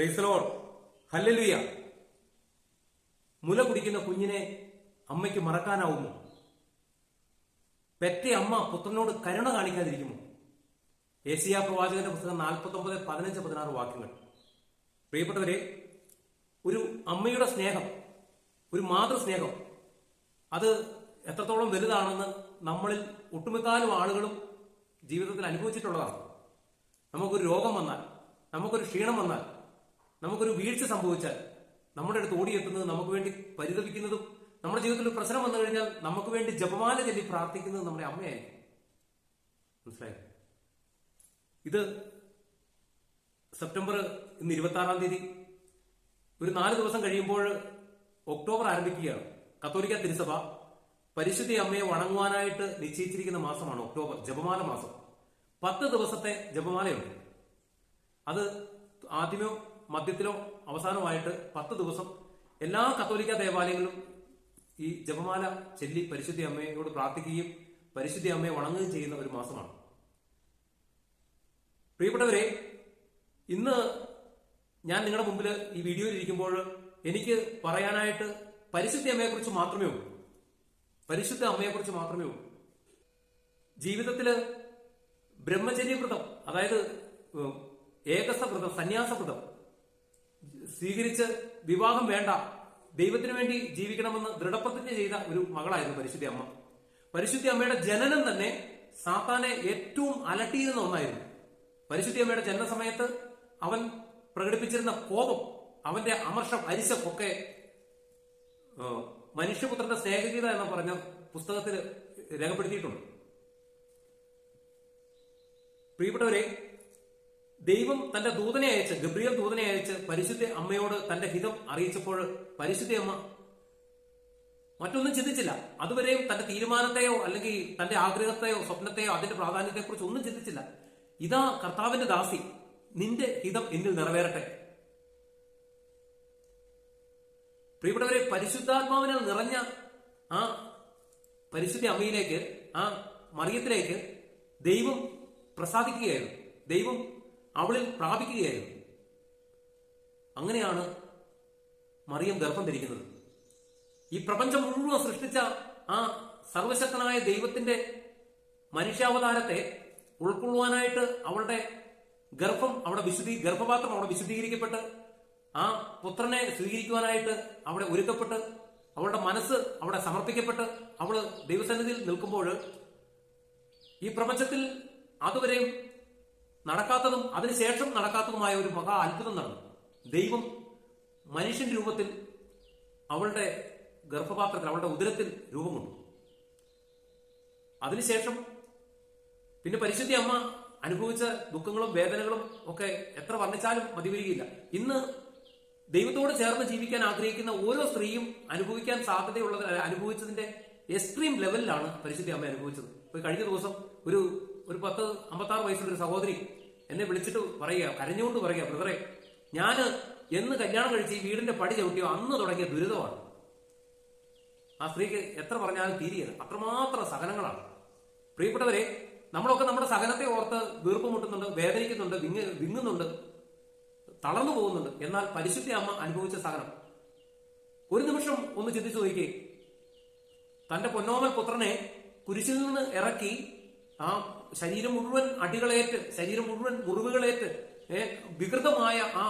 പ്രൈസലോർ hallelujah മുല കുടിക്കുന്ന കുഞ്ഞിനെ അമ്മയ്ക്ക് മറക്കാനാവുമോ? പെറ്റ അമ്മ പുത്രനോട് കരുണ കാണിക്കാതിരിക്കുമോ? ഏസിയ പ്രവാചകന്റെ പുസ്തകം നാൽപ്പത്തി ഒമ്പത് പതിനഞ്ച് പതിനാറ് വാക്യങ്ങൾ. പ്രിയപ്പെട്ടവരെ ഒരു അമ്മയുടെ സ്നേഹം ഒരു മാതൃസ്നേഹം അത് എത്രത്തോളം വലുതാണെന്ന് നമ്മളിൽ ഒട്ടുമിക്കാലും ആളുകളും ജീവിതത്തിൽ അനുഭവിച്ചിട്ടുള്ളതാണ്. നമുക്കൊരു രോഗം വന്നാൽ നമുക്കൊരു ക്ഷീണം വന്നാൽ നമുക്കൊരു വീഴ്ച സംഭവിച്ചാൽ നമ്മുടെ അടുത്ത് ഓടിയെത്തുന്നത് നമുക്ക് വേണ്ടി പരിതപിക്കുന്നതും നമ്മുടെ ജീവിതത്തിൽ പ്രശ്നം വന്നു കഴിഞ്ഞാൽ നമുക്ക് വേണ്ടി ജപമാല ചൊല്ലി പ്രാർത്ഥിക്കുന്നത് നമ്മുടെ അമ്മയായിരിക്കും. മനസ്സിലായി? ഇത് സെപ്റ്റംബർ ഇന്ന് ഇരുപത്തി ആറാം തീയതി ഒരു നാല് ദിവസം കഴിയുമ്പോൾ ഒക്ടോബർ ആരംഭിക്കുകയാണ്. കത്തോലിക്ക തിരുസഭ പരിശുദ്ധി അമ്മയെ വണങ്ങുവാനായിട്ട് നിശ്ചയിച്ചിരിക്കുന്ന മാസമാണ് ഒക്ടോബർ ജപമാല മാസം. പത്ത് ദിവസത്തെ ജപമാലയുണ്ട്. അത് ആദ്യമോ മധ്യത്തിലോ അവസാനമായിട്ട് പത്ത് ദിവസം എല്ലാ കത്തോലിക്ക ദേവാലയങ്ങളും ഈ ജപമാല ചൊല്ലി പരിശുദ്ധി അമ്മയോട് പ്രാർത്ഥിക്കുകയും പരിശുദ്ധി അമ്മയെ വണങ്ങുകയും ചെയ്യുന്ന ഒരു മാസമാണ്. പ്രിയപ്പെട്ടവരെ ഇന്ന് ഞാൻ നിങ്ങളുടെ മുമ്പിൽ ഈ വീഡിയോയിൽ ഇരിക്കുമ്പോൾ എനിക്ക് പറയാനായിട്ട് പരിശുദ്ധ അമ്മയെക്കുറിച്ച് മാത്രമേ ഉള്ളൂ. പരിശുദ്ധ അമ്മയെക്കുറിച്ച് മാത്രമേ ഉള്ളൂ. ജീവിതത്തിൽ ബ്രഹ്മചര്യവ്രതം അതായത് ഏകസവ്രതം സന്യാസവ്രതം സ്വീകരിച്ച് വിവാഹം വേണ്ട. ദൈവത്തിനു വേണ്ടി ജീവിക്കണമെന്ന് ദൃഢപ്രതിജ്ഞ ചെയ്ത ഒരു മകളായിരുന്നു പരിശുദ്ധി അമ്മ. പരിശുദ്ധി അമ്മയുടെ ജനനം തന്നെ സാത്താനെ ഏറ്റവും അലട്ടിയിരുന്ന ഒന്നായിരുന്നു. പരിശുദ്ധി അമ്മയുടെ ജനന സമയത്ത് അവൻ പ്രകടിപ്പിച്ചിരുന്ന കോപം അവന്റെ അമർഷം അരിശം ഒക്കെ മനുഷ്യപുത്രന്റെ സ്നേഹഗീത എന്ന് പറഞ്ഞ പുസ്തകത്തിൽ രേഖപ്പെടുത്തിയിട്ടുണ്ട്. പ്രിയപ്പെട്ടവരെ ദൈവം തന്റെ ദൂതനെ അയച്ച് ഗബ്രിയൽ ദൂതനെ അയച്ച് പരിശുദ്ധ അമ്മയോട് തന്റെ ഹിതം അറിയിച്ചപ്പോൾ പരിശുദ്ധ അമ്മ മറ്റൊന്നും ചിന്തിച്ചില്ല. അതുവരെയും തന്റെ തീരുമാനത്തെയോ അല്ലെങ്കിൽ തന്റെ ആഗ്രഹത്തെയോ സ്വപ്നത്തെയോ അതിന്റെ പ്രാധാന്യത്തെക്കുറിച്ച് ഒന്നും ചിന്തിച്ചില്ല. ഇതാ കർത്താവിന്റെ ദാസി. നിന്റെ ഹിതം എന്നിൽ നിറവേറട്ടെ. പ്രിയപ്പെട്ടവരെ പരിശുദ്ധാത്മാവിനാൽ നിറഞ്ഞ ആ പരിശുദ്ധ അമ്മയിലേക്ക് ആ മറിയത്തിലേക്ക് ദൈവം പ്രസാദിക്കുകയായിരുന്നു ദൈവം അവളിൽ പ്രാപിക്കുകയായിരുന്നു. അങ്ങനെയാണ് മറിയം ഗർഭം ധരിക്കുന്നത്. ഈ പ്രപഞ്ചം മുഴുവൻ സൃഷ്ടിച്ച ആ സർവശക്തനായ ദൈവത്തിന്റെ മനുഷ്യാവതാരത്തെ ഉൾക്കൊള്ളുവാനായിട്ട് അവളുടെ ഗർഭം അവിടെ വിശുദ്ധീ ഗർഭപാത്രം അവിടെ വിശുദ്ധീകരിക്കപ്പെട്ട് ആ പുത്രനെ സ്വീകരിക്കുവാനായിട്ട് അവിടെ ഒരുക്കപ്പെട്ട് അവളുടെ മനസ്സ് അവിടെ സമർപ്പിക്കപ്പെട്ട് അവൾ ദൈവസന്നിധിയിൽ നിൽക്കുമ്പോൾ ഈ പ്രപഞ്ചത്തിൽ അതുവരെയും നടക്കാത്തതും അതിനുശേഷം നടക്കാത്തതുമായ ഒരു മഹാ അത്ഭുതം നടന്നു. ദൈവം മനുഷ്യൻ രൂപത്തിൽ അവളുടെ ഗർഭപാത്രത്തിൽ അവളുടെ ഉദരത്തിൽ രൂപം കൊണ്ടു. അതിനുശേഷം പിന്നെ പരിശുദ്ധി അമ്മ അനുഭവിച്ച ദുഃഖങ്ങളും വേദനകളും ഒക്കെ എത്ര വർണിച്ചാലും മതി വരികയില്ല ഇന്ന് ദൈവത്തോട് ചേർന്ന് ജീവിക്കാൻ ആഗ്രഹിക്കുന്ന ഓരോ സ്ത്രീയും അനുഭവിക്കാൻ സാധ്യതയുള്ളത് അനുഭവിച്ചതിന്റെ എക്സ്ട്രീം ലെവലിലാണ് പരിശുദ്ധി അമ്മ അനുഭവിച്ചത്. കഴിഞ്ഞ ദിവസം ഒരു ഒരു പത്ത് അമ്പത്താറ് വയസ്സുള്ള ഒരു സഹോദരി എന്നെ വിളിച്ചിട്ട് പറയുക കരഞ്ഞുകൊണ്ട് പറയുക ബ്രദറെ ഞാൻ എന്ന് കല്യാണം കഴിച്ച് ഈ വീടിന്റെ പടി ചവിട്ടിയോ അന്ന് തുടങ്ങിയ ദുരിതമാണ്. ആ സ്ത്രീക്ക് എത്ര പറഞ്ഞാലും തീരിയത് അത്രമാത്രം സഹനങ്ങളാണ്. പ്രിയപ്പെട്ടവരെ നമ്മളൊക്കെ നമ്മുടെ സഹനത്തെ ഓർത്ത് വീർപ്പ് മുട്ടുന്നുണ്ട് വേദനിക്കുന്നുണ്ട് വിങ്ങ വിങ്ങുന്നുണ്ട് തളർന്നു പോകുന്നുണ്ട്. എന്നാൽ പരിശുദ്ധി അമ്മ അനുഭവിച്ച സഹനം. ഒരു നിമിഷം ഒന്ന് ചിന്തിച്ചു നോക്കി തന്റെ പൊന്നോമൽ പുത്രനെ കുരിശിൽ നിന്ന് ഇറക്കി ആ ശരീരം മുഴുവൻ അടികളേറ്റ് ശരീരം മുഴുവൻ മുറിവുകളേറ്റ് വികൃതമായ ആ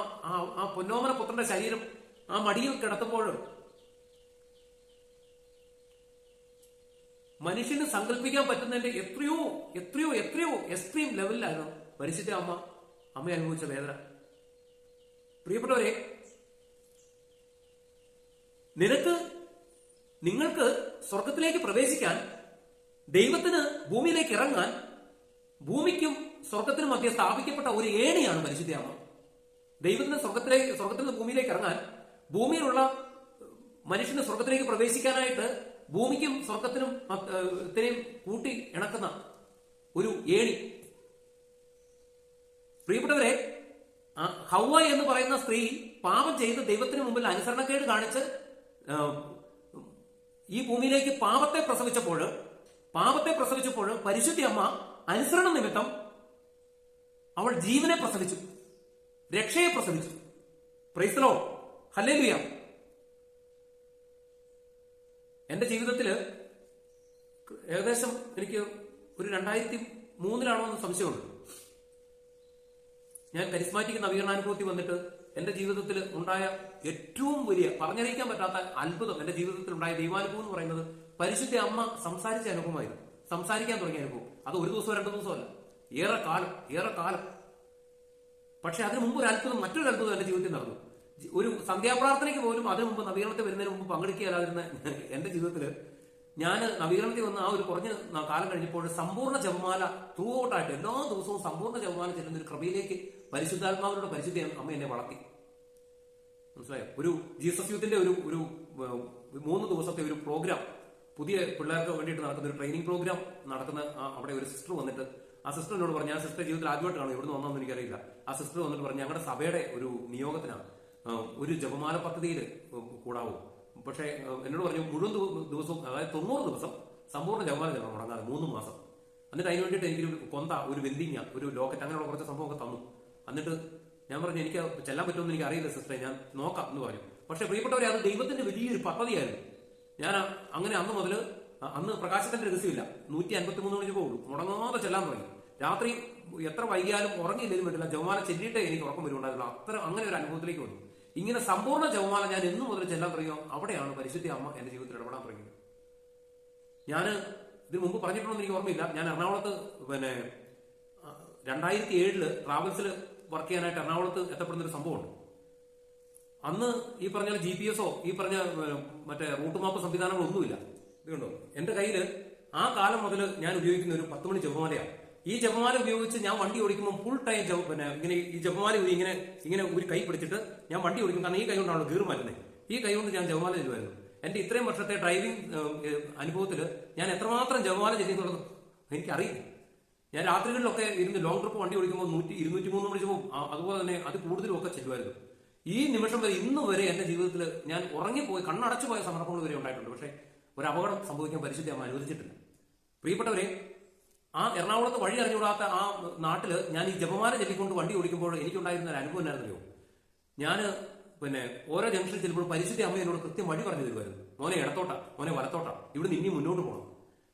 ആ- പൊന്നോമന പുത്രന്റെ ശരീരം ആ മടിയിൽ കിടത്തുമ്പോൾ മനുഷ്യന് സങ്കല്പിക്കാൻ പറ്റുന്നതിന്റെ എത്രയോ എത്രയോ എത്രയോ എക്സ്ട്രീം ലെവലിലായിരുന്നു പരിശുദ്ധ അമ്മ അമ്മ അനുഭവിച്ച വേദന. പ്രിയപ്പെട്ടവരെ നിനക്ക് നിങ്ങൾക്ക് സ്വർഗത്തിലേക്ക് പ്രവേശിക്കാൻ ദൈവത്തിന് ഭൂമിയിലേക്ക് ഇറങ്ങാൻ ഭൂമിക്കും സ്വർഗത്തിനും മധ്യ സ്ഥാപിക്കപ്പെട്ട ഒരു ഏണിയാണ് പരിശുദ്ധ അമ്മ ദൈവത്തിന് സ്വർഗത്തിലേക്ക് സ്വർഗത്തിൽ നിന്ന് ഭൂമിയിലേക്ക് ഇറങ്ങാൻ ഭൂമിയിലുള്ള മനുഷ്യന് സ്വർഗത്തിലേക്ക് പ്രവേശിക്കാനായിട്ട് ഭൂമിക്കും സ്വർഗത്തിനും ഇത്രയും കൂട്ടി ഇണക്കുന്ന ഒരു ഏണി. പ്രിയപ്പെട്ടവരെ ഹൗവ എന്ന് പറയുന്ന സ്ത്രീ പാപം ചെയ്ത് ദൈവത്തിന് മുമ്പിൽ അനുസരണക്കേട് കാണിച്ച് ഈ ഭൂമിയിലേക്ക് പാപത്തെ പ്രസവിച്ചപ്പോൾ പാപത്തെ പ്രസവിച്ചപ്പോൾ പരിശുദ്ധി അമ്മ അനുസരണ നിമിത്തം അവൾ ജീവനെ പ്രസവിച്ചു. രക്ഷയെ പ്രസവിച്ചു. പ്രൈസലോ ഹല്ലേലുയ എന്റെ ജീവിതത്തിൽ ഏകദേശം എനിക്ക് ഒരു രണ്ടായിരത്തി മൂന്നിലാണോ എന്ന് സംശയമുണ്ട്. ഞാൻ കരിസ്മാറ്റിക് നവീകരണാനുഭവത്തിൽ വന്നിട്ട് എന്റെ ജീവിതത്തിൽ ഉണ്ടായ ഏറ്റവും വലിയ പറഞ്ഞറിയിക്കാൻ പറ്റാത്ത അത്ഭുതം എന്റെ ജീവിതത്തിൽ ഉണ്ടായ ദൈവാനുഭവം എന്ന് പറയുന്നത് പരിശുദ്ധ അമ്മ സംസാരിച്ച അനുഭവമായിരുന്നു. സംസാരിക്കാൻ തുടങ്ങിയ അത് ഒരു ദിവസമോ രണ്ടു ദിവസമല്ല ഏറെ കാലം ഏറെ കാലം. പക്ഷെ അതിനു മുമ്പ് ഒരു അത്ഭുതം മറ്റൊരു അത്ഭുതം എന്റെ ജീവിതത്തിൽ നടന്നു. ഒരു സന്ധ്യാപ്രാർത്ഥനയ്ക്ക് പോലും അതിനു മുമ്പ് നവീകരണത്തിൽ വരുന്നതിന് മുമ്പ് പങ്കെടുക്കുകയല്ലാതിരുന്ന എന്റെ ജീവിതത്തിൽ ഞാൻ നവീകരണത്തിൽ വന്ന ആ ഒരു കുറഞ്ഞ കാലം കഴിഞ്ഞപ്പോൾ സമ്പൂർണ ജപമാല ത്രൂ ഔട്ടായിട്ട് എല്ലാ ദിവസവും സമ്പൂർണ ജപമാല ചെല്ലുന്ന ഒരു കൃപയിലേക്ക് പരിശുദ്ധാത്മാവിനോട് പരിശുദ്ധ അമ്മ എന്നെ വളർത്തി. മനസ്സിലായോ? ഒരു ജീസസ് യൂത്തിന്റെ ഒരു ഒരു മൂന്ന് ദിവസത്തെ ഒരു പ്രോഗ്രാം പുതിയ പിള്ളേർക്ക് വേണ്ടിയിട്ട് നടക്കുന്ന ഒരു ട്രെയിനിങ് പ്രോഗ്രാം നടക്കുന്ന അവിടെ ഒരു സിസ്റ്റർ വന്നിട്ട് ആ സിസ്റ്റർ എന്നോട് പറഞ്ഞു ആ സിസ്റ്റർ ജീവിതത്തിൽ ആദ്യമായിട്ടാണ് എവിടുന്ന് വന്നതെന്ന് എനിക്കറിയില്ല. ആ സിസ്റ്റർ വന്നിട്ട് പറഞ്ഞു ഞങ്ങളുടെ സഭയുടെ ഒരു നിയോഗത്തിനാണ്. ഒരു ജപമാല പദ്ധതിയിൽ കൂടാവും. പക്ഷേ എന്നോട് പറഞ്ഞു മുഴുവൻ ദിവസവും അതായത് തൊണ്ണൂറ് ദിവസം സമ്പൂർണ ജപമാല ജപം മുടങ്ങാതെ മൂന്ന് മാസം. എന്നിട്ട് അതിന് വേണ്ടിയിട്ട് എനിക്ക് കൊന്ത ഒരു വെന്തിങ്ങ ഒരു ലോക്കറ്റ് അങ്ങനെയുള്ള കുറച്ച് സംഭവമൊക്കെ തന്നു. എന്നിട്ട് ഞാൻ പറഞ്ഞു എനിക്ക് ചെല്ലാൻ പറ്റുമെന്ന് എനിക്ക് അറിയില്ല സിസ്റ്ററെ ഞാൻ നോക്കാം എന്ന് പറഞ്ഞു. പക്ഷെ പ്രിയപ്പെട്ടവരെ അത് ദൈവത്തിന്റെ വലിയൊരു പദ്ധതിയായിരുന്നു. ഞാൻ അങ്ങനെ അന്ന് മുതൽ അന്ന് പ്രകാശത്തിന്റെ രഹസ്യമില്ല. നൂറ്റി അൻപത്തി മൂന്ന് മണിക്ക് പോകുള്ളൂ മുടങ്ങാതെ ചെല്ലാൻ തുടങ്ങി. രാത്രി എത്ര വൈകിയാലും ഉറങ്ങിയില്ലെങ്കിലും പറ്റില്ല ജവമാല ചെല്ലിയിട്ടേ എനിക്ക് ഉറക്കം വരുന്നുണ്ടായിരുന്നു അത്ര അങ്ങനെ ഒരു അനുഭവത്തിലേക്ക് വന്നു. ഇങ്ങനെ സമ്പൂർണ ജവമാല ഞാൻ എന്നു മുതൽ ചെല്ലാൻ തുടങ്ങിയോ? അവിടെയാണ് പരിശുദ്ധി അമ്മ എന്റെ ജീവിതത്തിൽ ഇടപെടാൻ തുടങ്ങിയത്. ഞാൻ ഇതിനു മുമ്പ് പറഞ്ഞിട്ടുണ്ടെന്ന് എനിക്ക് ഓർമ്മയില്ല. ഞാൻ എറണാകുളത്ത് പിന്നെ രണ്ടായിരത്തി ഏഴിൽ ട്രാവൽസിൽ വർക്ക് ചെയ്യാനായിട്ട് എറണാകുളത്ത് എത്തപ്പെടുന്ന ഒരു സംഭവമുണ്ട്. അന്ന് ഈ പറഞ്ഞ ജി പി എസോ ഈ പറഞ്ഞ മറ്റേ റൂട്ട് മാപ്പ് സംവിധാനങ്ങളൊന്നുമില്ല. ഇതുകൊണ്ടോ എന്റെ കയ്യിൽ ആ കാലം മുതൽ ഞാൻ ഉപയോഗിക്കുന്ന ഒരു പത്ത് മണി ജപമാലയാണ് ഈ ജപമാല ഉപയോഗിച്ച് ഞാൻ വണ്ടി ഓടിക്കുമ്പോൾ ഫുൾ ടൈം ജപ പിന്നെ ഇങ്ങനെ ഈ ജപമാല ഇങ്ങനെ ഇങ്ങനെ ഒരു കൈ പിടിച്ചിട്ട് ഞാൻ വണ്ടി ഓടിക്കും. കാരണം ഈ കൈ കൊണ്ടാണ് ഗീർ മാറ്റുന്നത് ഈ കൈ കൊണ്ട് ഞാൻ ജപമാല ചെല്ലുമായിരുന്നു എന്റെ ഇത്രയും വർഷത്തെ ഡ്രൈവിംഗ് അനുഭവത്തിൽ ഞാൻ എത്രമാത്രം ജപമാല ചെല്ലുന്നുള്ളത് എനിക്കറിയില്ല. ഞാൻ രാത്രികളിലൊക്കെ ഇരുന്ന് ലോങ് ട്രിപ്പ് വണ്ടി ഓടിക്കുമ്പോൾ നൂറ്റി ഇരുന്നൂറ്റി മൂന്ന് മണി പോകും അതുപോലെ തന്നെ അത് കൂടുതലും ഒക്കെ ചെല്ലുമായിരുന്നു ഈ നിമിഷം വരെ ഇന്ന് വരെ എന്റെ ജീവിതത്തിൽ ഞാൻ ഉറങ്ങിപ്പോയി കണ്ണടച്ചു പോയ സന്ദർഭങ്ങൾ വരെ ഉണ്ടായിട്ടുണ്ട്. പക്ഷേ ഒരു അപകടം സംഭവിക്കാൻ പരിശുദ്ധി അമ്മ അനുവദിച്ചിട്ടില്ല. പ്രിയപ്പെട്ടവരെ ആ എറണാകുളത്ത് വഴി അറിഞ്ഞുകൂടാത്ത ആ നാട്ടിൽ ഞാൻ ഈ ജപമാല ചെല്ലിക്കൊണ്ട് വണ്ടി ഓടിക്കുമ്പോൾ എനിക്കുണ്ടായിരുന്ന ഒരു അനുഭവം എന്നായിരുന്നല്ലോ ഞാൻ പിന്നെ ഓരോ ജംഗ്ഷനിൽ ചെല്ലുമ്പോൾ പരിശുദ്ധി അമ്മ എന്നോട് കൃത്യം വഴി പറഞ്ഞു തരുമായിരുന്നു. മോനെ ഇടത്തോട്ടാ മോനെ വലത്തോട്ടാ ഇവിടുന്ന് ഇനി മുന്നോട്ട് പോകണം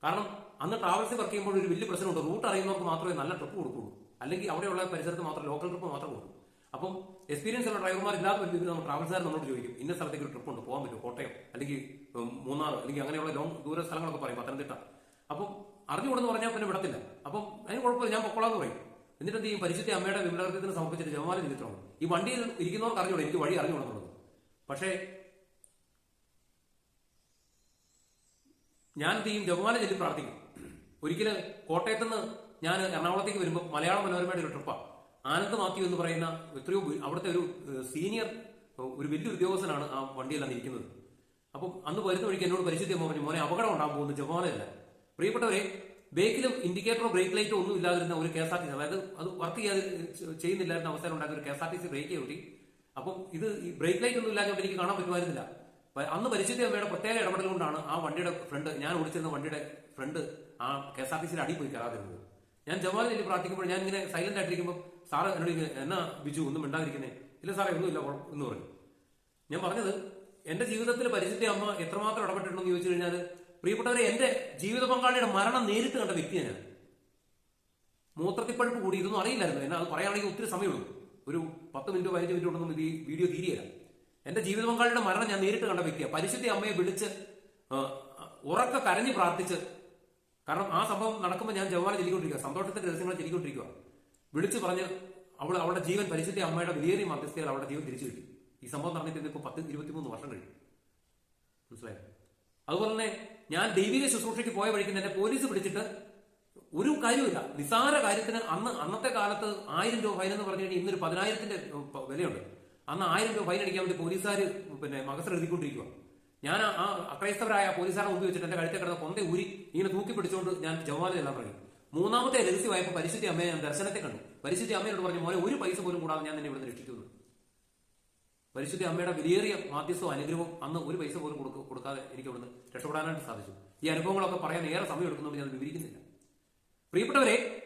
കാരണം അന്ന് ട്രാവൽസിൽ വർക്ക് ചെയ്യുമ്പോൾ ഒരു വലിയ പ്രശ്നമുണ്ട്. റൂട്ട് അറിയുന്നവർക്ക് മാത്രമേ നല്ല ട്രിപ്പ് കൊടുക്കുള്ളൂ. അല്ലെങ്കിൽ അവിടെയുള്ള പരിസരത്ത് മാത്രം ലോക്കൽ ട്രിപ്പ് മാത്രം കൊടുക്കും അപ്പം എക്സ്പീരിയൻസ് ഉള്ള ഡ്രൈവർമാർ ഇല്ലാത്ത വലിയ നമ്മൾ ട്രാവൽസുകാർ നമ്മളോട് ചോദിക്കും ഇന്ന സ്ഥലത്തേക്ക് ഒരു ട്രിപ്പ് ഉണ്ട്? പോകാൻ പറ്റും കോട്ടയം? അല്ലെങ്കിൽ മൂന്നാർ അല്ലെങ്കിൽ അങ്ങനെയുള്ള ലോങ് ദൂര സ്ഥലങ്ങളൊക്കെ പറയും പത്തനംതിട്ട. അപ്പം അറിഞ്ഞുകൊണ്ടെന്ന് പറഞ്ഞാൽ പിന്നെ വിടത്തില്ല. അപ്പം അതിന് കുഴപ്പമില്ല ഞാൻ പൊക്കോളാന്ന് പറയും. എന്നിട്ട് എന്ത് ചെയ്യും? പരിശുദ്ധ അമ്മയുടെ വിമലകൃത്യത്തിന് സമർപ്പിച്ചിട്ട് ജവമാല ചെയ്തിട്ടുണ്ട് ഈ വണ്ടിയിൽ ഇരിക്കുന്നവർക്ക് അറിഞ്ഞൂടെ എനിക്ക് വഴി അറിഞ്ഞുകൊടുക്കുന്നത് പക്ഷേ ഞാൻ എന്ത് ചെയ്യും? ജവമാല ചൊല്ലി പ്രാർത്ഥിക്കും. ഒരിക്കലും കോട്ടയത്ത് നിന്ന് ഞാൻ എറണാകുളത്തേക്ക് വരുമ്പോൾ മലയാള മനോരമയുടെ ഒരു ട്രിപ്പാണ് ആനന്ദ് മാത്യു എന്ന് പറയുന്ന എത്രയോ അവിടുത്തെ ഒരു സീനിയർ ഒരു വലിയ ഉദ്യോഗസ്ഥനാണ് ആ വണ്ടിയെല്ലാം ഇരിക്കുന്നത് അപ്പം അന്ന് വരുന്ന വഴിക്ക് എന്നോട് പരിശുദ്ധി പറഞ്ഞു മോനെ അപകടം ഉണ്ടാകാൻ പോകുന്ന ജവാനല്ല പ്രിയപ്പെട്ടവരെ ബേക്കിലും ഇൻഡിക്കേറ്ററോ ബ്രേക്ക് ലൈറ്റോ ഒന്നും ഇല്ലാതിരുന്ന ഒരു K S R T C അതായത് അത് വർക്ക് ചെയ്യാതെ ചെയ്യുന്നില്ലായിരുന്ന അവസരം ഉണ്ടാക്കിയ ഒരു K S R T C break കൂട്ടി. അപ്പം ഇത് ഈ ബ്രേക്ക് ലൈറ്റ് ഒന്നും ഇല്ലാതെ എനിക്ക് കാണാൻ പറ്റുമായിരുന്നില്ല. അന്ന് പരിശുദ്ധി അമ്മയുടെ പ്രത്യേക ഇടപെടൽ കൊണ്ടാണ് ആ വണ്ടിയുടെ ഫ്രണ്ട് ഞാൻ ഓടിച്ചിരുന്ന വണ്ടിയുടെ ഫ്രണ്ട് ആ കെ എസ് ആർ ടി സിയുടെ അടി പോയി കയറാതിരുന്നത്. ഞാൻ എനിക്ക് പ്രാർത്ഥിക്കുമ്പോൾ ഞാൻ ഇങ്ങനെ സൈലന്റ് ആയിട്ടിരിക്കുമ്പോൾ സാറ് എന്നോട് എന്നാ ബിജു ഒന്നും മിണ്ടാതിരിക്കുന്നേ? ഇല്ല സാറേ ഒന്നുമില്ല കുഴപ്പം" എന്ന് പറഞ്ഞു. ഞാൻ പറഞ്ഞത് എന്റെ ജീവിതത്തിൽ പരിശുദ്ധ അമ്മ എത്രമാത്രം ഇടപെട്ടിട്ടുണ്ടെന്ന് ചോദിച്ചു കഴിഞ്ഞാൽ പ്രിയപ്പെട്ടവരെ എന്റെ ജീവിത പങ്കാളിയുടെ മരണം നേരിട്ട് കണ്ട വ്യക്തിയാണ് ഞാൻ. മൂത്രത്തിപ്പഴുപ്പ് കൂടി ഇതൊന്നും അറിയില്ലായിരുന്നു. എന്നെ അത് പറയുകയാണെങ്കിൽ ഒത്തിരി സമയമുള്ളൂ. ഒരു പത്ത് മിനിറ്റ് പതിനഞ്ച് മിനിറ്റ് ഉണ്ടെന്നും ഈ വീഡിയോ തീരിയല്ല എന്റെ ജീവിത പങ്കാളിയുടെ മരണം ഞാൻ നേരിട്ട് കണ്ട വ്യക്തിയാണ് പരിശുദ്ധി അമ്മയെ വിളിച്ച് ഉറക്ക കരഞ്ഞ് പ്രാർത്ഥിച്ച് കാരണം ആ സംഭവം നടക്കുമ്പോൾ ഞാൻ ജവാന ചെല്ലിക്കൊണ്ടിരിക്കുക സന്തോഷത്തിന്റെ രഹസ്യങ്ങൾ ചെല്ലിക്കൊണ്ടിരിക്കുക വിളിച്ചു പറഞ്ഞ് അവൾ അവളുടെ ജീവൻ പരിശുദ്ധ അമ്മയുടെ വിലയേറിയ മധ്യസ്ഥയിൽ അവളുടെ ജീവൻ തിരിച്ചു കിട്ടി. ഈ സംഭവം നടന്നിട്ട് ഇപ്പോൾ പത്ത് ഇരുപത്തിമൂന്ന് വർഷം കഴിഞ്ഞു. മനസ്സിലായോ? അതുപോലെ തന്നെ ഞാൻ ദൈവിക ശുശ്രൂഷയ്ക്ക് പോയ വഴിക്ക് എന്നെ പോലീസ് പിടിച്ചിട്ട് ഒരു കാര്യമില്ല നിസാര കാര്യത്തിന് അന്ന് അന്നത്തെ കാലത്ത് ആയിരം രൂപ ഫൈൻ എന്ന് പറഞ്ഞു കഴിഞ്ഞാൽ ഇന്നൊരു പതിനായിരത്തിന്റെ വിലയുണ്ട്. അന്ന് ആയിരം രൂപ ഫൈൻ അടിക്കാൻ വേണ്ടി പോലീസുകാർ പിന്നെ മകസർ എഴുതിക്കൊണ്ടിരിക്കുക ഞാൻ ആ- അക്രൈസ്തവരായ പോലീസുകാരെ മുമ്പ് വെച്ചിട്ട് എന്റെ കഴുത്തെ കിടന്ന കൊന്ത ഊരി ഇങ്ങനെ തൂക്കി പിടിച്ചുകൊണ്ട് ഞാൻ ജവാല എല്ലാം പറഞ്ഞു മൂന്നാമത്തെ രഹസ്യമായപ്പോൾ പരിശുദ്ധി അമ്മയെ ഞാൻ ദർശനത്തെ കണ്ടു. പരിശുദ്ധി അമ്മയോട് പറഞ്ഞു മോനെ ഒരു പൈസ പോലും കൂടാതെ ഞാൻ നിന്നെ ഇവിടുന്ന് രക്ഷിക്കുന്നു പരിശുദ്ധി അമ്മയുടെ വിലയേറിയ മാധ്യസ്ഥവും അനുഗ്രഹവും അന്ന് ഒരു പൈസ പോലും കൊടുക്ക- കൊടുക്കാതെ എനിക്ക് അവിടുന്ന് രക്ഷപ്പെടാനായിട്ട് സാധിച്ചു. ഈ അനുഭവങ്ങളൊക്കെ പറയാൻ ഏറെ സമയം എടുക്കുന്നുണ്ട് ഞാൻ വിവരിക്കുന്നില്ല. പ്രിയപ്പെട്ടവരെ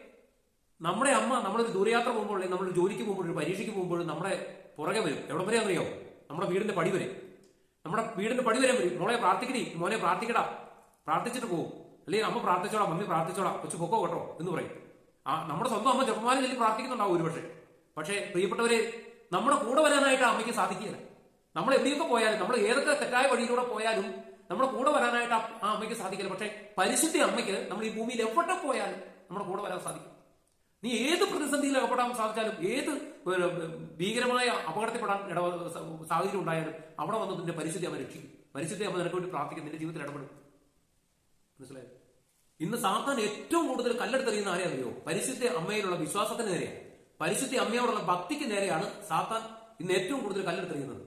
നമ്മുടെ അമ്മ നമ്മളൊരു ദൂരയാത്ര പോകുമ്പോൾ അല്ലെങ്കിൽ നമ്മൾ ജോലിക്ക് പോകുമ്പോൾ ഒരു പരീക്ഷയ്ക്ക് പോകുമ്പോൾ നമ്മുടെ പുറകെ വരും. എവിടെ വരെ അറിയോ? നമ്മുടെ വീടിന്റെ പടി വരെ. നമ്മുടെ വീടിന്റെ പടി വരെ വരും. മോളെ പ്രാർത്ഥിക്കണി മോനെ പ്രാർത്ഥിക്കടാ. പ്രാർത്ഥിച്ചിട്ട് പോകും. അല്ലെങ്കിൽ അമ്മ പ്രാർത്ഥിച്ചോളാം മമ്മി പ്രാർത്ഥിച്ചോളാം കൊച്ചു പൊക്കോ കേട്ടോ എന്ന് പറയും. ആ നമ്മുടെ സ്വന്തം അമ്മ ചെറുപ്പമാരെ ചൊല്ലി പ്രാർത്ഥിക്കുന്നുണ്ടാവും ഒരുപക്ഷെ. പക്ഷേ പ്രിയപ്പെട്ടവരെ നമ്മുടെ കൂടെ വരാനായിട്ട് അമ്മയ്ക്ക് സാധിക്കുകയില്ല. നമ്മൾ എവിടെയൊക്കെ പോയാലും നമ്മൾ ഏതൊക്കെ തെറ്റായ വഴിയിലൂടെ പോയാലും നമ്മുടെ കൂടെ വരാനായിട്ട് ആ- ആ അമ്മയ്ക്ക് സാധിക്കില്ല പക്ഷേ പരിശുദ്ധി അമ്മയ്ക്ക് നമ്മൾ ഈ ഭൂമിയിൽ എവിടെ പോയാലും നമ്മുടെ കൂടെ വരാൻ സാധിക്കും. നീ ഏത് പ്രതിസന്ധിയിൽ അകപ്പെടാൻ സാധിച്ചാലും ഏത് ഭീകരമായ അപകടത്തിൽപ്പെടാൻ ഇട സാഹചര്യം ഉണ്ടായാലും അവിടെ വന്ന് നിന്റെ പരിശുദ്ധി അമ്മ രക്ഷിക്കും. പരിശുദ്ധി അമ്മ നിനക്ക് വേണ്ടി പ്രാർത്ഥിക്കും നിന്റെ ജീവിതത്തിൽ ഇടപെടും. മനസ്സിലായോ? ഇന്ന് സാത്താൻ ഏറ്റവും കൂടുതൽ കല്ലെടുത്തെറിയുന്ന ആരെയറിയോ പരിശുദ്ധ അമ്മയിലുള്ള വിശ്വാസത്തിന് നേരെയാണ്. പരിശുദ്ധ അമ്മയോടുള്ള ഭക്തിക്ക് നേരെയാണ് സാത്താൻ ഇന്ന് ഏറ്റവും കൂടുതൽ കല്ലെടുത്തെറിയുന്നത്.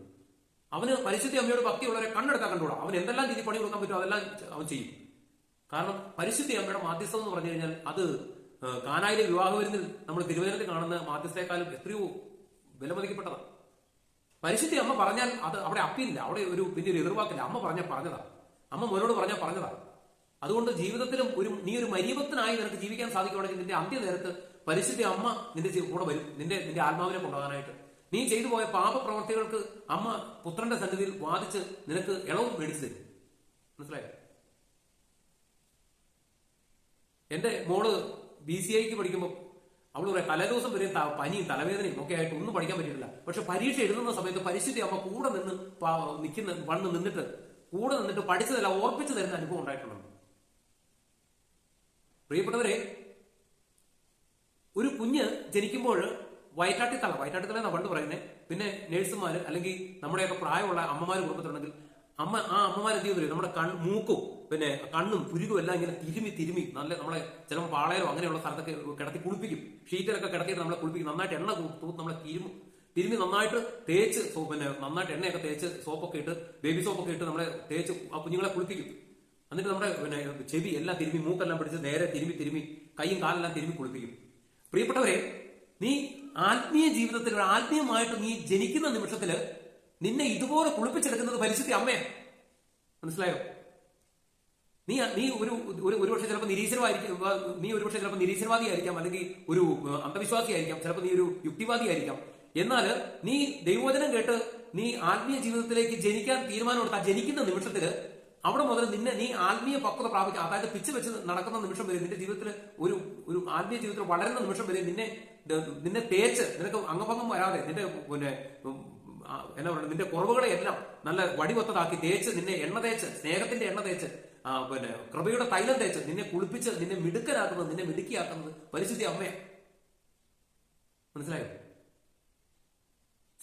അവന് പരിശുദ്ധ അമ്മയോട് ഭക്തിയുള്ളവരെ കണ്ണെടുക്കാൻ കണ്ടുകൂടാ? അവൻ എന്തെല്ലാം രീതി പണി കൊടുക്കാൻ പറ്റുമോ അതെല്ലാം അവൻ ചെയ്യും. കാരണം പരിശുദ്ധ അമ്മയുടെ മാധ്യസ്ഥം എന്ന് പറഞ്ഞു കഴിഞ്ഞാൽ അത് കാനായിലെ വിവാഹവരുന്നിൽ നമ്മൾ തിരുവനന്തപുരത്ത് കാണുന്ന മാധ്യസ്ഥയെക്കാളും എത്രയോ വിലമതിക്കപ്പെട്ടതാണ് പരിശുദ്ധി അമ്മ പറഞ്ഞാൽ അത് അവിടെ അപ്പീലില്ല. അവിടെ ഒരു വലിയൊരു എതിർവാക്കില്ല. അമ്മ പറഞ്ഞാൽ പറഞ്ഞതാ. അമ്മ മോനോട് പറഞ്ഞാൽ പറഞ്ഞതാ. അതുകൊണ്ട് ജീവിതത്തിലും ഒരു നീ ഒരു മരീപത്തിനായി നിനക്ക് ജീവിക്കാൻ സാധിക്കുവാണെങ്കിൽ നിന്റെ അന്ത്യ നേരത്ത് പരിശുദ്ധി അമ്മ നിന്റെ കൂടെ വരും. നിന്റെ നിന്റെ ആത്മാവിനെ കൊണ്ടുപോകാനായിട്ട്. നീ ചെയ്തു പോയ പാപപ്രവർത്തികൾക്ക് അമ്മ പുത്രന്റെ സന്നിധിയിൽ വാദിച്ച് നിനക്ക് ഇളവും മേടിച്ചു തരും. മനസ്സിലായോ? എന്റെ മോൾ ബി സി ഐക്ക് പഠിക്കുമ്പോൾ അവൾ പറയാം തലേദിവസം വരെയും ത- പനിയും തലവേദനയും ഒക്കെ ആയിട്ട് ഒന്നും പഠിക്കാൻ പറ്റിയിട്ടില്ല. പക്ഷെ പരീക്ഷ എഴുതുന്ന സമയത്ത് പരിശുദ്ധി അമ്മ കൂടെ നിന്ന് നിൽക്കുന്ന വന്ന് നിന്നിട്ട് കൂടെ നിന്നിട്ട് പഠിച്ചതല്ല ഓർപ്പിച്ചു തരുന്ന അനുഭവം ഉണ്ടായിട്ടുണ്ട്. പ്രിയപ്പെട്ടവരെ ഒരു കുഞ്ഞ് ജനിക്കുമ്പോൾ വയറ്റാട്ടിത്തല വയറ്റാട്ടിത്തല എന്നാണ് പണ്ട് പറയുന്നത് പിന്നെ നേഴ്സുമാർ അല്ലെങ്കിൽ നമ്മുടെയൊക്കെ പ്രായമുള്ള അമ്മമാർ കുടുംബത്തിലുണ്ടെങ്കിൽ അമ്മ ആ അമ്മമാർ എന്ത് നമ്മുടെ കൺ മൂക്കും പിന്നെ കണ്ണും പുരുകും എല്ലാം ഇങ്ങനെ തിരുമി തിരുമി നല്ല നമ്മളെ ചിലപ്പോൾ പാളയിലോ അങ്ങനെയുള്ള സ്ഥലത്തൊക്കെ കിടത്തി കുളിപ്പിക്കും. ഷീറ്റിലൊക്കെ കിടത്തിയിട്ട് നമ്മളെ കുളിപ്പിക്കും. നന്നായിട്ട് എണ്ണ തൂത്ത് നമ്മളെ തിരുമും തിരുമി നന്നായിട്ട് തേച്ച് പിന്നെ നന്നായിട്ട് എണ്ണയൊക്കെ തേച്ച് സോപ്പൊക്കെ ഇട്ട് ബേബി സോപ്പൊക്കെ ഇട്ട് നമ്മളെ തേച്ച് ആ കുഞ്ഞുങ്ങളെ കുളിപ്പിക്കും. എന്നിട്ട് നമ്മുടെ പിന്നെ ചെവി എല്ലാം തിരുമി മൂക്കെല്ലാം പിടിച്ച് നേരെ തിരുമി തിരുമി കൈയും കാലെല്ലാം തിരുമി കുളിപ്പിക്കും. പ്രിയപ്പെട്ടവരെ നീ ആത്മീയ ജീവിതത്തിൽ ആത്മീയമായിട്ട് നീ ജനിക്കുന്ന നിമിഷത്തിൽ നിന്നെ ഇതുപോലെ കുളിപ്പിച്ചെടുക്കുന്നത് പരിശുദ്ധി അമ്മയാണ് മനസ്സിലായോ? നീ നീ ഒരു ഒരു ഒരുപക്ഷെ ചിലപ്പോൾ നിരീശ്വരമായിരിക്കും നീ ഒരുപക്ഷെ ചിലപ്പോൾ നിരീശ്വരവാദി ആയിരിക്കാം അല്ലെങ്കിൽ ഒരു അന്ധവിശ്വാസി ആയിരിക്കാം ചിലപ്പോൾ നീ ഒരു യുക്തിവാദി ആയിരിക്കാം എന്നാൽ നീ ദൈവവചനം കേട്ട് നീ ആത്മീയ ജീവിതത്തിലേക്ക് ജനിക്കാൻ തീരുമാനമെടുത്ത ജനിക്കുന്ന നിമിഷത്തിൽ അവിടെ മുതൽ നിന്നെ നീ ആത്മീയ പക്വത പ്രാപിക്കുക അതായത് പിച്ച് വെച്ച് നടക്കുന്ന നിമിഷം വരെ നിന്റെ ജീവിതത്തിൽ ഒരു ഒരു ആത്മീയ ജീവിതത്തിൽ വളരുന്ന നിമിഷം വരെ നിന്നെ നിന്നെ തേച്ച് നിനക്ക് അംഗഭംഗം വരാതെ നിന്റെ പിന്നെ എന്നാ പറയുക നിന്റെ കുറവുകളെ എല്ലാം നല്ല വടിവത്തതാക്കി തേച്ച് നിന്നെ എണ്ണ തേച്ച് സ്നേഹത്തിന്റെ എണ്ണ തേച്ച് പിന്നെ കൃപയുടെ തൈലം തേച്ച് നിന്നെ കുളിപ്പിച്ച് നിന്നെ മിടുക്കനാക്കുന്നത് നിന്നെ മിടുക്കിയാക്കുന്നത് പരിശുദ്ധി അമ്മയാണ് മനസ്സിലായോ?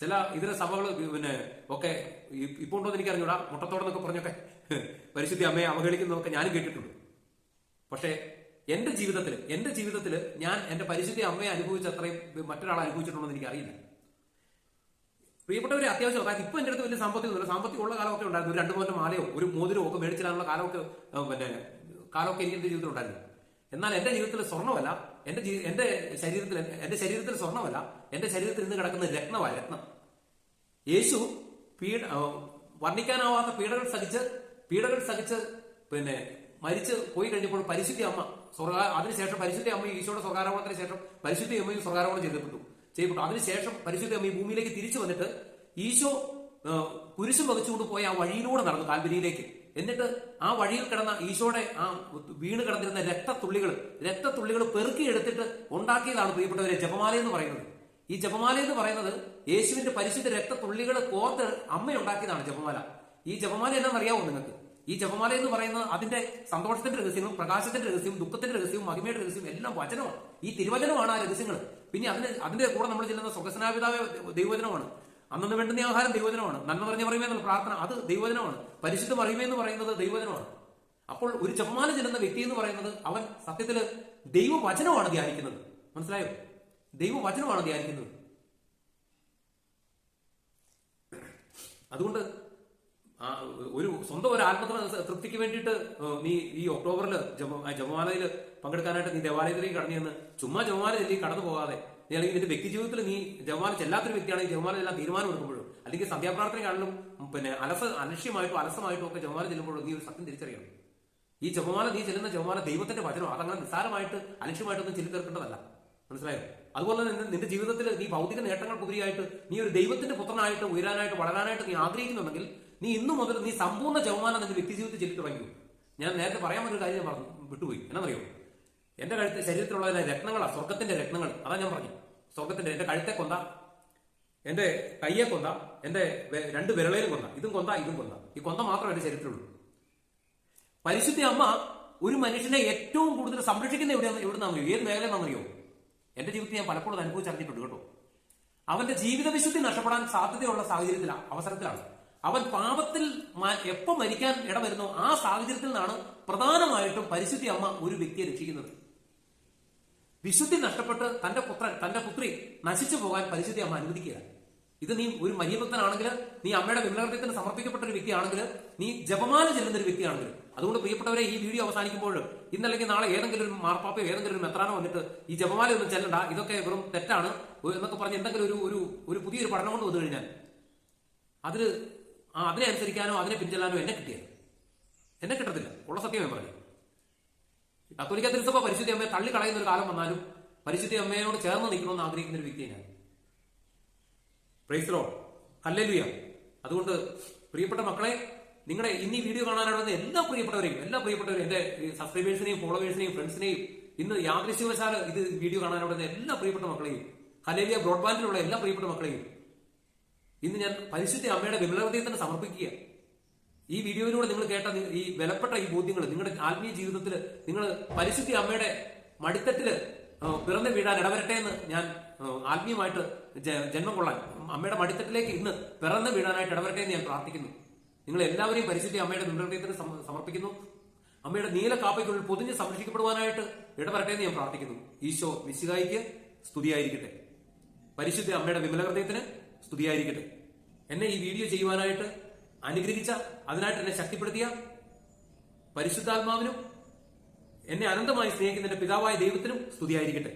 ചില ഇതര സഭകൾ പിന്നെ ഒക്കെ ഇപ്പോൾ ഇപ്പൊ ഉണ്ടോ എന്ന് എനിക്ക് അറിഞ്ഞൂടാ മുട്ടത്തോടെന്നൊക്കെ പറഞ്ഞൊക്കെ പരിശുദ്ധി അമ്മയെ അവഹേളിക്കുന്നതൊക്കെ ഞാനും കേട്ടിട്ടുണ്ട്. പക്ഷേ എന്റെ ജീവിതത്തിൽ എന്റെ ജീവിതത്തിൽ ഞാൻ എന്റെ പരിശുദ്ധി അമ്മയെ അനുഭവിച്ച അത്രയും മറ്റൊരാൾ അനുഭവിച്ചിട്ടുണ്ടോ എന്ന് എനിക്ക് അറിയില്ല പ്രിയപ്പെട്ടവരെ അത്യാവശ്യം അതായത് ഇപ്പൊ എന്റെ അടുത്ത് വലിയ സാമ്പത്തികമൊന്നുമില്ല സാമ്പത്തികം ഉള്ള കാലമൊക്കെ ഉണ്ടായിരുന്നു. ഒരു രണ്ട് മൂന്ന് മാലയോ ഒരു മോതിരോ ഒക്കെ മേടിച്ചിടാനുള്ള കാലമൊക്കെ പിന്നെ കാലമൊക്കെ എനിക്ക് എന്റെ ജീവിതത്തിൽ ഉണ്ടായിരുന്നു എന്നാൽ എന്റെ ജീവിതത്തിൽ സ്വർണമല്ല എന്റെ എന്റെ ശരീരത്തിൽ എന്റെ ശരീരത്തിൽ സ്വർണമല്ല എന്റെ ശരീരത്തിൽ നിന്ന് കിടക്കുന്ന രത്നമാണ് രത്നം. യേശു പീഡ വർണിക്കാനാവാത്ത പീഡകൾ സഹിച്ച് പീഡകൾ സഹിച്ച് പിന്നെ മരിച്ച് പോയി കഴിഞ്ഞപ്പോൾ പരിശുദ്ധി അമ്മ സ്വർഗ അതിനുശേഷം പരിശുദ്ധി അമ്മ ഈശോയുടെ സ്വർഗാരോപണത്തിന് ശേഷം പരിശുദ്ധി അമ്മയും സ്വർഗാരോപണം ചെയ്യപ്പെട്ടു ചെയ്യപ്പെട്ടു. അതിനുശേഷം പരിശുദ്ധി അമ്മ ഈ ഭൂമിയിലേക്ക് തിരിച്ചു വന്നിട്ട് ഈശോ കുരിശും വഹിച്ചുകൊണ്ട് പോയ ആ വഴിയിലൂടെ നടന്നു കാൽവരിയിലേക്ക്. എന്നിട്ട് ആ വഴിയിൽ കിടന്ന ഈശോടെ ആ വീണ് കിടന്നിരുന്ന രക്തത്തുള്ളികൾ രക്തത്തുള്ളികൾ പെറുക്കി എടുത്തിട്ട് ഉണ്ടാക്കിയതാണ് പ്രിയപ്പെട്ടവരെ ജപമാല എന്ന് പറയുന്നത്. ഈ ജപമാല എന്ന് പറയുന്നത് യേശുവിന്റെ പരിശുദ്ധ രക്തത്തുള്ളികൾ കോർത്ത് അമ്മ ഉണ്ടാക്കിയതാണ് ജപമാല. ഈ ജപമാല എന്താണെന്ന് അറിയാവോ നിങ്ങൾക്ക്? ഈ ജപമാല എന്ന് പറയുന്നത് അതിന്റെ സന്തോഷത്തിന്റെ രഹസ്യവും പ്രകാശത്തിന്റെ രഹസ്യവും ദുഃഖത്തിന്റെ രഹസ്യവും മഹിമയുടെ രഹസ്യവും എല്ലാം വചനമാണ്. ഈ തിരുവചനമാണ് ആ രഹസ്യങ്ങൾ. പിന്നെ അതിന് അതിന്റെ കൂടെ നമ്മൾ ചെല്ലുന്ന സ്വകസ്നാപിതാവ് ദൈവവചനമാണ്. അന്നു വേണ്ടുന്ന ആഹാരം ദൈവജനമാണ്. നന്മ പറഞ്ഞ പറയുമേ എന്നുള്ള പ്രാർത്ഥന അത് ദൈവജനമാണ്. പരിശുദ്ധം പറയുമേ എന്ന് പറയുന്നത് ദൈവജനമാണ്. അപ്പോൾ ഒരു ജപമാല ചെല്ലുന്ന വ്യക്തി എന്ന് പറയുന്നത് അവൻ സത്യത്തിൽ ദൈവവചനമാണ് ധ്യാനിക്കുന്നത്. മനസ്സിലായോ? ദൈവവചനമാണ് ധ്യാനിക്കുന്നത്. അതുകൊണ്ട് ഒരു സ്വന്തം ഒരു ആത്മ തൃപ്തിക്ക് വേണ്ടിയിട്ട് നീ ഈ ഒക്ടോബറിൽ ജപമാലയിൽ പങ്കെടുക്കാനായിട്ട് നീ ദേവാലയത്തിലേക്ക് കടന്നു ചുമ്മാ ജപമാല ചെല്ലി കടന്നു പോകാതെ അല്ലെങ്കിൽ നിന്റെ വ്യക്തി ജീവിതത്തിൽ നീ ജവമാനം ചെല്ലാത്തൊരു വ്യക്തിയാണെങ്കിൽ ജവമാനം എല്ലാം തീരുമാനം എടുക്കുമ്പോഴും അല്ലെങ്കിൽ സന്ധ്യാപ്രാർത്ഥനയാണെങ്കിലും പിന്നെ അലസ അലക്ഷ്യമായിട്ടോ അലസമായിട്ടും ഒക്കെ ജവമാനം ചെല്ലുമ്പോഴും നീ ഒരു സത്യം തിരിച്ചറിയണം. ഈ ജവമാന നീ ചെല്ലുന്ന ജവമാന ദൈവത്തിന്റെ വചനം അതങ്ങനെ നിസ്സാരമായിട്ട് അലക്ഷ്യമായിട്ടൊന്നും ചെല്ലി തീർക്കേണ്ടതല്ല മനസ്സിലായോ? അതുപോലെ തന്നെ നിന്റെ ജീവിതത്തിൽ നീ ഭൗതിക നേട്ടങ്ങൾ കുതിരിയായിട്ട് നീ ഒരു ദൈവത്തിന്റെ പുത്രനായിട്ട് ഉയരാനായിട്ട് വളരാനായിട്ട് നീ ആഗ്രഹിക്കുന്നുണ്ടെങ്കിൽ നീ ഇന്നു മുതൽ നീ സമ്പൂർണ ജവമാനം നിന്റെ വ്യക്തി ജീവിതത്തിൽ ചെല്ലി തുടങ്ങി ഞാൻ നേരത്തെ പറയാൻ ഒരു കാര്യം പറഞ്ഞു വിട്ടുപോയി. എന്നറിയോ എന്റെ കഴുത്ത് ശരീരത്തിലുള്ള രത്നങ്ങളാണ് സ്വർഗത്തിന്റെ രത്നങ്ങൾ. അതാ ഞാൻ പറഞ്ഞു സ്വർഗത്തിന്റെ എന്റെ കഴുത്തെ കൊന്ത എന്റെ കയ്യെ കൊന്ത എന്റെ രണ്ട് വിരളയിലും കൊന്ത. ഇതും കൊന്ത ഇതും കൊന്ത. ഈ കൊന്ത മാത്രമേ എന്റെ ശരീരത്തിലുള്ളൂ. പരിശുദ്ധി അമ്മ ഒരു മനുഷ്യനെ ഏറ്റവും കൂടുതൽ സംരക്ഷിക്കുന്ന എവിടെ എവിടുന്നാണെന്നോ ഏത് മേഖല മേഖലയെന്നാണെന്നറിയോ എന്റെ ജീവിതത്തിൽ ഞാൻ പലപ്പോഴും അനുഭവിച്ചറിഞ്ഞിട്ടുണ്ട് കേട്ടോ. അവന്റെ ജീവിത വിശുദ്ധി നഷ്ടപ്പെടാൻ സാധ്യതയുള്ള സാഹചര്യത്തിലാണ് അവസരത്തിലാണ്. അവൻ പാപത്തിൽ എപ്പോ മരിക്കാൻ ഇടവരുന്നോ ആ സാഹചര്യത്തിൽ നിന്നാണ് പ്രധാനമായിട്ടും പരിശുദ്ധി അമ്മ ഒരു വ്യക്തിയെ രക്ഷിക്കുന്നത്. വിശുദ്ധി നഷ്ടപ്പെട്ട് തന്റെ പുത്രൻ തന്റെ പുത്രി നശിച്ചു പോകാൻ പരിശുദ്ധി അമ്മ അനുവദിക്കുക ഇത് നീ ഒരു മര്യഭക്തനാണെങ്കിൽ നീ അമ്മയുടെ വിമലഹൃദയത്തിന് സമർപ്പിക്കപ്പെട്ട ഒരു വ്യക്തിയാണെങ്കിൽ നീ ജപമാല ചെല്ലുന്ന ഒരു വ്യക്തിയാണെങ്കിൽ അതുകൊണ്ട് പ്രിയപ്പെട്ടവരെ ഈ വീഡിയോ അവസാനിക്കുമ്പോൾ ഇന്നല്ലെങ്കിൽ നാളെ ഏതെങ്കിലും ഒരു മാർപ്പാപ്പയോ ഏതെങ്കിലും ഒരു മെത്രാനോ വന്നിട്ട് ഈ ജപമാല ഒന്നും ചെല്ലണ്ട. ഇതൊക്കെ വെറും തെറ്റാണ്. എന്നൊക്കെ പറഞ്ഞ് എന്തെങ്കിലും ഒരു ഒരു ഒരു പുതിയൊരു പഠനം കൊണ്ട് വന്നു കഴിഞ്ഞാൽ അതിൽ അതിനെ അനുസരിക്കാനോ അതിനെ പിൻചെല്ലാനോ എന്നെ കിട്ടിയത് എന്നെ കിട്ടത്തില്ല. ഉള്ള സത്യം ഞാൻ പറഞ്ഞു. കത്തോലിക്ക തിരുസഭ പരിശുദ്ധി അമ്മയെ തള്ളിക്കളയുന്ന ഒരു കാലം വന്നാലും പരിശുദ്ധി അമ്മയോട് ചേർന്ന് നിൽക്കണമെന്ന് ആഗ്രഹിക്കുന്ന ഒരു വ്യക്തി ഞാൻ. പ്രൈസ്ലോ ഹല്ലേലുയ അതുകൊണ്ട് പ്രിയപ്പെട്ട മക്കളെ നിങ്ങളെ ഇന്ന് ഈ വീഡിയോ കാണാനാണെന്ന് എല്ലാ പ്രിയപ്പെട്ടവരെയും എല്ലാ പ്രിയപ്പെട്ടവരും എന്റെ സബ്സ്ക്രൈബേഴ്സിനെയും ഫോളോവേഴ്സിനെയും ഫ്രണ്ട്സിനെയും ഇന്ന് യാദൃശ്യവശാൽ ഇത് വീഡിയോ കാണാനാവുന്ന എല്ലാ പ്രിയപ്പെട്ട മക്കളെയും ഹലേലിയ ബ്രോഡ്ബാൻഡിലുള്ള എല്ലാ പ്രിയപ്പെട്ട മക്കളെയും ഇന്ന് ഞാൻ പരിശുദ്ധി അമ്മയുടെ വിമലഹൃദയത്തിന് സമർപ്പിക്കുക ഈ വീഡിയോയിലൂടെ നിങ്ങൾ കേട്ട ഈ വിലപ്പെട്ട ഈ ബോധ്യങ്ങൾ നിങ്ങളുടെ ആത്മീയ ജീവിതത്തിൽ നിങ്ങൾ പരിശുദ്ധി അമ്മയുടെ മടിത്തട്ടിൽ പിറന്ന് വീഴാൻ ഇടവരട്ടെ എന്ന് ഞാൻ ആത്മീയമായിട്ട് ജന്മം കൊള്ളാൻ അമ്മയുടെ മടിത്തട്ടിലേക്ക് ഇന്ന് പിറന്നു വീഴാനായിട്ട് ഇടവരട്ടെ എന്ന് ഞാൻ പ്രാർത്ഥിക്കുന്നു. നിങ്ങൾ എല്ലാവരെയും പരിശുദ്ധി അമ്മയുടെ വിമലഹൃദയത്തിന് സമർപ്പിക്കുന്നു. അമ്മയുടെ നീല കാപ്പയ്ക്കുള്ളിൽ പൊതിഞ്ഞ് സംരക്ഷിക്കപ്പെടുവാനായിട്ട് ഇടവരട്ടെ എന്ന് ഞാൻ പ്രാർത്ഥിക്കുന്നു. ഈശോ വിശുകായിക്ക് സ്തുതിയായിരിക്കട്ടെ. പരിശുദ്ധ അമ്മയുടെ വിമലഹൃദയത്തിന് സ്തുതിയായിരിക്കട്ടെ. എന്നെ ഈ വീഡിയോ ചെയ്യുവാനായിട്ട് അനുഗ്രഹിച്ച അതിനായിട്ട് എന്നെ ശക്തിപ്പെടുത്തിയ പരിശുദ്ധാത്മാവിനും എന്നെ അനന്തമായി സ്നേഹിക്കുന്ന എന്റെ പിതാവായ ദൈവത്തിനും സ്തുതിയായിരിക്കട്ടെ.